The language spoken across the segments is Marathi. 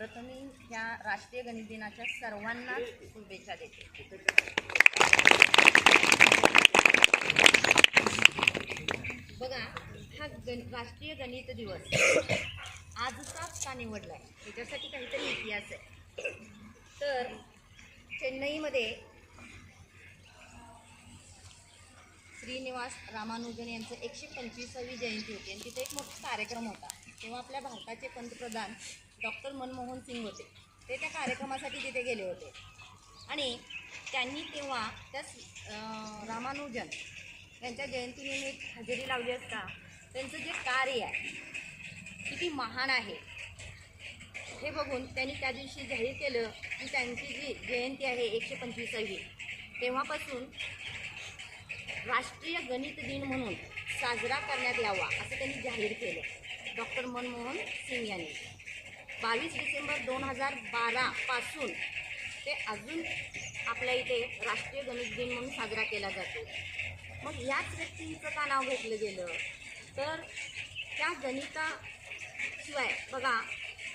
प्रथमे ह्या राष्ट्रीय गणित दिनाच्या सर्वांनाच शुभेच्छा देते. बघा हा गण राष्ट्रीय गणित दिवस आजचाच का निवडला आहे त्याच्यासाठी काहीतरी इतिहास आहे. तर चेन्नईमध्ये श्रीनिवास रामानुजन यांचं एकशे पंचवीसावी जयंती होती. आणि तिथे एक मोठा कार्यक्रम होता. तेव्हा आपल्या भारताचे पंतप्रधान डॉक्टर मनमोहन सिंग होते. ते त्या कार्यक्रमासाठी तिथे गेले होते. आणि त्यांनी तेव्हा त्या रामानुजन यांच्या जयंतीनिमित्त हजेरी लावली असता. त्यांचं जे कार्य आहे किती महान आहे. हे बघून त्यांनी त्या दिवशी जाहीर केलं की त्यांची जी जयंती आहे एकशे पंचवीसावी तेव्हापासून राष्ट्रीय गणित दिन म्हणून साजरा करण्यात यावा असं त्यांनी जाहीर केलं. डॉक्टर मनमोहन सिंग यांनी. बावीस डिसेंबर दोन हजार बारापासून ते अजून आपल्या इथे राष्ट्रीय गणित दिन म्हणून साजरा केला जातो. मग ह्याच व्यक्तींचं का नाव घेतलं गेलं? तर त्या गणिताशिवाय बघा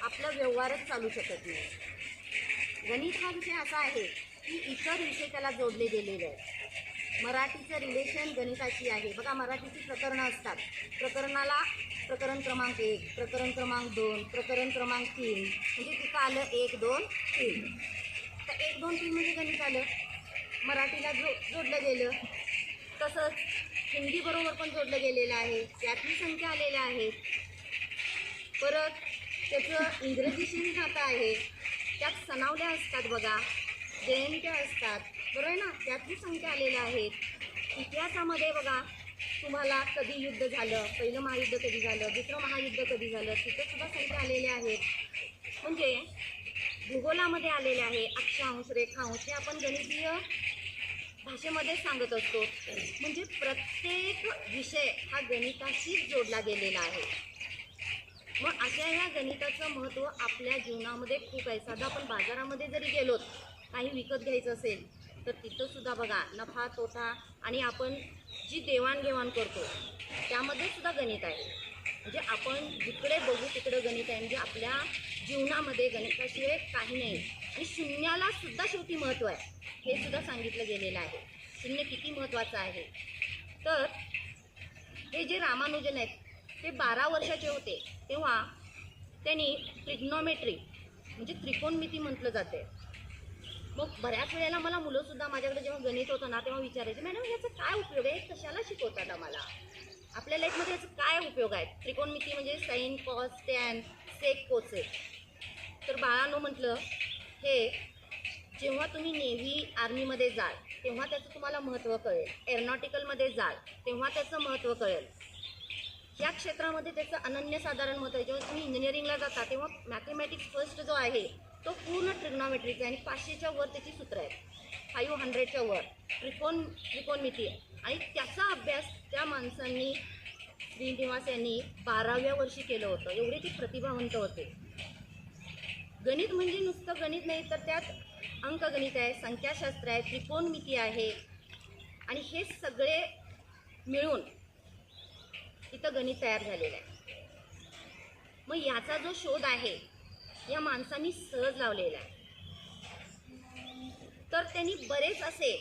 आपलं व्यवहारच चालू शकत नाही. गणित हा विषय असा आहे की इतर विषय त्याला जोडले गेलेले आहेत. मराठीचं रिलेशन गणिताची आहे. बघा मराठीची प्रकरणं असतात. प्रकरणाला प्रकरण क्रमांक एक प्रकरण क्रमांक दोन प्रकरण क्रमांक तीन. म्हणजे तिथं आलं एक दोन तीन. तर एक दोन तीन म्हणजे गणित आलं. मराठीला जो जोडलं गेलं. तसंच हिंदीबरोबर पण जोडलं गेलेलं आहे. त्यातली संख्या आलेल्या आहेत. परत त्याचं इंग्रजीशी नातं आहे. त्यात सणावल्या असतात बघा. जयंत्या असतात. बरोबर आहे ना त्यातली संख्या आलेल्या आहेत. इतिहासामध्ये बघा तुम्हाला कधी युद्ध झालं पहिलं महायुद्ध कधी झालं दुसरं महायुद्ध कधी झालं तिथं सुद्धा संख्या आलेल्या आहेत. म्हणजे भूगोलामध्ये आलेले आहे अक्षांश रेखांश हे आपण गणितीय भाषेमध्ये सांगत असतो. म्हणजे प्रत्येक विषय हा गणिताशीच जोडला गेलेला आहे. मग अशा ह्या गणिताचं महत्त्व आपल्या जीवनामध्ये खूप आहे. साधा आपण बाजारामध्ये जरी गेलोत काही विकत घ्यायचं असेल तर तिथंसुद्धा बघा नफा तोटा आणि आपण जी देवाणघेवाण करतो त्यामध्ये सुद्धा गणित आहे. म्हणजे आपण जिकडे बघू तिकडं गणित आहे. म्हणजे आपल्या जीवनामध्ये गणिताशिवाय काही नाही. आणि शून्याला सुद्धा शेवटी महत्त्व आहे. हे सुद्धा सांगितलं गेलेलं आहे. शून्य किती महत्त्वाचं आहे? तर हे जे रामानुजन आहेत ते बारा वर्षाचे होते. तेव्हा त्यांनी ट्रिग्नॉमेट्री म्हणजे त्रिकोणमिती म्हटलं जाते मग बऱ्याच वेळेला मला मुलंसुद्धा माझ्याकडे जेव्हा गणित होतं ना तेव्हा विचारायचे मॅडम याचा काय उपयोग आहे? कशाला शिकवतात आम्हाला? आपल्या लाईफमध्ये याचा काय उपयोग आहे? त्रिकोणमिती म्हणजे sine cos tan sec cosec तर बाळानो म्हटलं हे जेव्हा तुम्ही नेव्ही आर्मीमध्ये जाल तेव्हा त्याचं तुम्हाला महत्त्व कळेल. एरोनॉटिकलमध्ये जाल तेव्हा त्याचं महत्त्व कळेल. या क्षेत्रामध्ये त्याचं अनन्यसाधारण महत्त्व आहे. जेव्हा तुम्ही इंजिनिअरिंगला जाता तेव्हा मॅथमॅटिक्स फर्स्ट जो आहे तो पूर्ण ट्रिग्नॉमेट्रीचा आहे आणि पाचशेच्या वर त्याची सूत्र आहेत. फाईव्ह हंड्रेडच्या वर. त्रिकोण त्रिकोणमिती आहे आणि त्याचा अभ्यास त्या माणसांनी श्रीनिवास यांनी बाराव्या वर्षी केलं होतं. एवढे ते प्रतिभावंत होते. गणित म्हणजे नुसतं गणित नाही तर त्यात अंकगणित आहे संख्याशास्त्र आहे त्रिकोणमिती आहे. आणि हे सगळे मिळून इथं गणित तयार झालेलं आहे. मग याचा जो शोध आहे या माणसांनी सहज लावलेला आहे. तर त्यांनी बरेच असे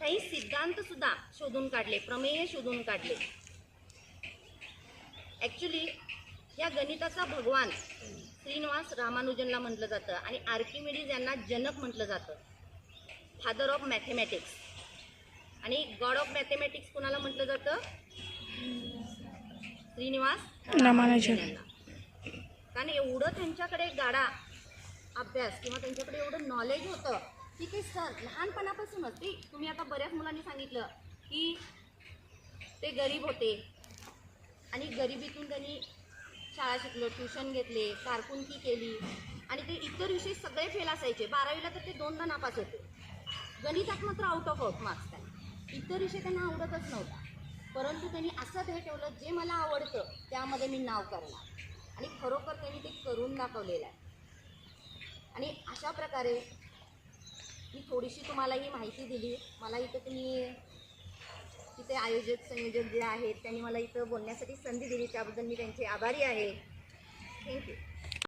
काही सिद्धांत सुद्धा शोधून काढले प्रमेय शोधून काढले. ॲक्च्युली या गणिताचा भगवान श्रीनिवास रामानुजनला म्हटलं जातं आणि आर्किमिडीज यांना जनक म्हटलं जातं. फादर ऑफ मॅथेमॅटिक्स आणि गॉड ऑफ मॅथेमॅटिक्स कुणाला म्हटलं जातं? श्रीनिवास रामानुजन. यांना. कारण एवढं त्यांच्याकडे गाडा अभ्यास किंवा त्यांच्याकडे एवढं नॉलेज होतं की ते सर लहानपणापासूनच ते तुम्ही आता बऱ्याच मुलांनी सांगितलं की ते गरीब होते आणि गरिबीतून त्यांनी शाळा शिकलो ट्युशन घेतले कारकुनकी केली आणि ते इतर विषय सगळे फेल असायचे. बारावीला तर ते दोनदा नापास होते. गणितात मात्र आउट ऑफ आउट मार्क्स काय? इतर विषय त्यांना आवडतच नव्हता. परंतु त्यांनी असं ध्येय ठेवलं जे मला आवडतं त्यामध्ये मी नाव करणार. आणि खरोखर त्यांनी ते करून दाखवलेलं आहे. आणि अशा प्रकारे मी थोडीशी तुम्हाला ही माहिती दिली. मला इथं तुम्ही तिथे आयोजक संयोजक जे आहेत त्यांनी मला इथं बोलण्यासाठी संधी दिली. त्याबद्दल मी त्यांचे आभारी आहे. थँक्यू